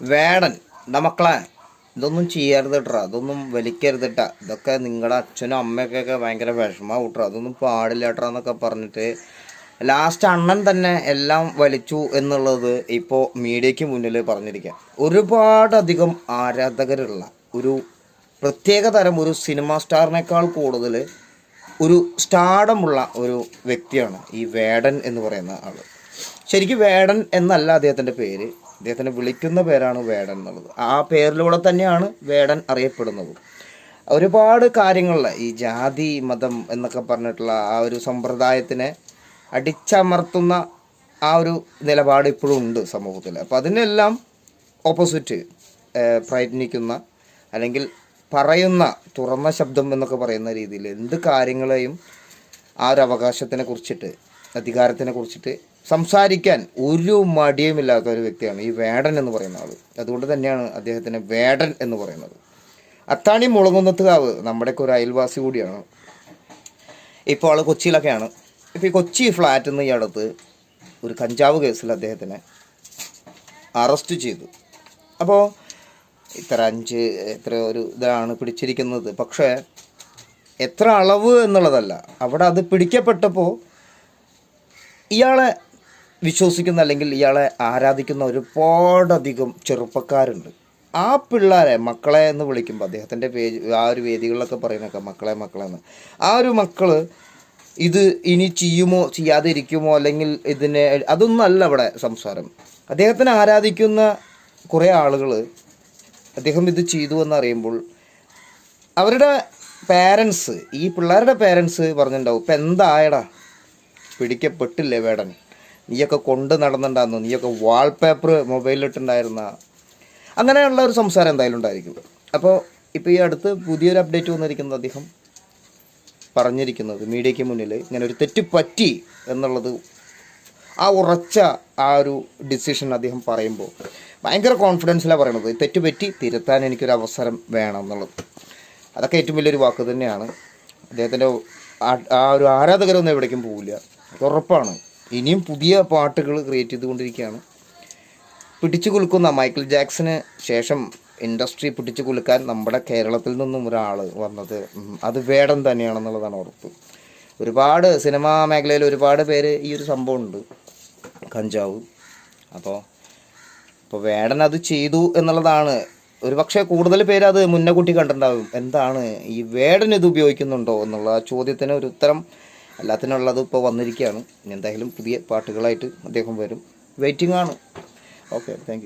വേടൻ എന്താ മക്കളെ ഇതൊന്നും ചെയ്യരുത് കേട്ടോ അതൊന്നും വലിക്കരുത് കേട്ടോ ഇതൊക്കെ നിങ്ങളുടെ അച്ഛനും അമ്മയ്ക്കൊക്കെ ഭയങ്കര വിഷമം കൂട്ടോ അതൊന്നും പാടില്ല കേട്ടോ എന്നൊക്കെ പറഞ്ഞിട്ട് ലാസ്റ്റ് അണ്ണൻ തന്നെ എല്ലാം വലിച്ചു എന്നുള്ളത് ഇപ്പോൾ മീഡിയയ്ക്ക് മുന്നിൽ പറഞ്ഞിരിക്കുക ഒരുപാടധികം ആരാധകരുള്ള ഒരു പ്രത്യേക തരം ഒരു സിനിമ സ്റ്റാറിനേക്കാൾ കൂടുതൽ ഒരു സ്റ്റാഡമുള്ള ഒരു വ്യക്തിയാണ് ഈ വേടൻ എന്ന് പറയുന്ന ആൾ ശരിക്കും വേടൻ എന്നല്ല അദ്ദേഹത്തിന്റെ പേര്. അദ്ദേഹത്തിനെ വിളിക്കുന്ന പേരാണ് വേടൻ എന്നുള്ളത്. ആ പേരിലൂടെ തന്നെയാണ് വേടൻ അറിയപ്പെടുന്നത്. ഒരുപാട് കാര്യങ്ങളിൽ ഈ ജാതി മതം എന്നൊക്കെ പറഞ്ഞിട്ടുള്ള ആ ഒരു സമ്പ്രദായത്തിനെ അടിച്ചമർത്തുന്ന ആ ഒരു നിലപാട് ഇപ്പോഴും ഉണ്ട് സമൂഹത്തിൽ. അപ്പോൾ അതിനെല്ലാം ഓപ്പോസിറ്റ് പ്രയത്നിക്കുന്ന അല്ലെങ്കിൽ പറയുന്ന തുറന്ന ശബ്ദം എന്നൊക്കെ പറയുന്ന രീതിയിൽ എന്ത് കാര്യങ്ങളെയും ആ ഒരു അവകാശത്തിനെ കുറിച്ചിട്ട് അധികാരത്തിനെ കുറിച്ചിട്ട് സംസാരിക്കാൻ ഒരു മടിയുമില്ലാത്ത ഒരു വ്യക്തിയാണ് ഈ വേടൻ എന്ന് പറയുന്ന ആൾ അതുകൊണ്ട് തന്നെയാണ് അദ്ദേഹത്തിന് വേടൻ എന്ന് പറയുന്നത്. അത്താണി മുളകുന്നത്തുകാവ് നമ്മുടെയൊക്കെ ഒരു അയൽവാസി കൂടിയാണ്. ഇപ്പോൾ ആൾ കൊച്ചിയിലൊക്കെയാണ്. ഇപ്പോൾ ഈ കൊച്ചി ഫ്ലാറ്റിൽ നിന്ന് ഈ അടുത്ത് ഒരു കഞ്ചാവ് കേസിൽ അദ്ദേഹത്തിനെ അറസ്റ്റ് ചെയ്തു. അപ്പോൾ ഇത്ര അഞ്ച് എത്ര ഒരു ഇതാണ് പിടിച്ചിരിക്കുന്നത്. പക്ഷേ എത്ര അളവ് എന്നുള്ളതല്ല. അവിടെ അത് പിടിക്കപ്പെട്ടപ്പോൾ ഇയാളെ വിശ്വസിക്കുന്ന അല്ലെങ്കിൽ ഇയാളെ ആരാധിക്കുന്ന ഒരുപാടധികം ചെറുപ്പക്കാരുണ്ട്. ആ പിള്ളേരെ മക്കളെ എന്ന് വിളിക്കുമ്പോൾ അദ്ദേഹത്തിന്റെ പേജ് ആ ഒരു വേദികളിലൊക്കെ പറയുന്നൊക്കെ മക്കളെ മക്കളെ എന്ന് ആ ഒരു മക്കൾ ഇത് ഇനി ചെയ്യുമോ ചെയ്യാതെ ഇരിക്കുമോ അല്ലെങ്കിൽ ഇതിനെ അതൊന്നല്ല അവിടെ സംസാരം. അദ്ദേഹത്തിനെ ആരാധിക്കുന്ന കുറേ ആളുകൾ അദ്ദേഹം ഇത് ചെയ്തു എന്നറിയുമ്പോൾ അവരുടെ പേരൻസ് ഈ പിള്ളേരുടെ പേരൻസ് പറഞ്ഞിട്ടുണ്ടാവും ഇപ്പം എന്തായടാ? പിടിക്കപ്പെട്ടില്ലേ വേടൻ? നീയൊക്കെ കൊണ്ട് നടന്നിട്ടുണ്ടായിരുന്നു നീയൊക്കെ വാൾപേപ്പർ മൊബൈലിലിട്ടുണ്ടായിരുന്ന അങ്ങനെയുള്ള ഒരു സംസാരം എന്തായാലും ഉണ്ടായിരിക്കും. അപ്പോൾ ഇപ്പോൾ ഈ അടുത്ത് പുതിയൊരു അപ്ഡേറ്റ് വന്നിരിക്കുന്നത് അദ്ദേഹം പറഞ്ഞിരിക്കുന്നത് മീഡിയയ്ക്ക് മുന്നിൽ ഇങ്ങനെ ഒരു തെറ്റ് പറ്റി എന്നുള്ളത് ആ ഉറച്ച ആ ഒരു ഡിസിഷൻ അദ്ദേഹം പറയുമ്പോൾ ഭയങ്കര കോൺഫിഡൻസിലാണ് പറയണത്. തെറ്റ് പറ്റി തിരുത്താൻ എനിക്കൊരു അവസരം വേണം എന്നുള്ളത്. അതൊക്കെ ഏറ്റവും വലിയൊരു വാക്ക് തന്നെയാണ്. അദ്ദേഹത്തിന്റെ ആ- ഒരു ആരാധകരൊന്നും എവിടേക്കും പോവില്ല. ഉറപ്പാണ്. ഇനിയും പുതിയ പാട്ടുകൾ ക്രിയേറ്റ് ചെയ്തുകൊണ്ടിരിക്കുകയാണ്. പിടിച്ചു കുലുക്കുന്ന മൈക്കിൾ ജാക്സന് ശേഷം ഇൻഡസ്ട്രി പിടിച്ചു കുലുക്കാൻ നമ്മുടെ കേരളത്തിൽ നിന്നും ഒരാൾ വന്നത്. അത് വേടം തന്നെയാണെന്നുള്ളതാണ് ഉറപ്പ്. ഒരുപാട് സിനിമാ മേഖലയിൽ ഒരുപാട് പേര് ഈ ഒരു സംഭവം ഉണ്ട് കഞ്ചാവ്. അപ്പോൾ ഇപ്പോൾ വേടൻ അത് ചെയ്തു എന്നുള്ളതാണ്. ഒരു പക്ഷേ കൂടുതൽ പേര് അത് മുന്നേ കൂട്ടി കണ്ടിട്ടുണ്ടാകും. എന്താണ് ഈ വേടൻ ഇത് ഉപയോഗിക്കുന്നുണ്ടോ എന്നുള്ള ചോദ്യത്തിന് ഒരു ഉത്തരം എല്ലാത്തിനുള്ളത് ഇപ്പോൾ വന്നിരിക്കുകയാണ്. ഇനി എന്തായാലും പുതിയ പാട്ടുകളായിട്ട് അദ്ദേഹം വരും. വെയിറ്റിംഗ് ആണ്. Okay thank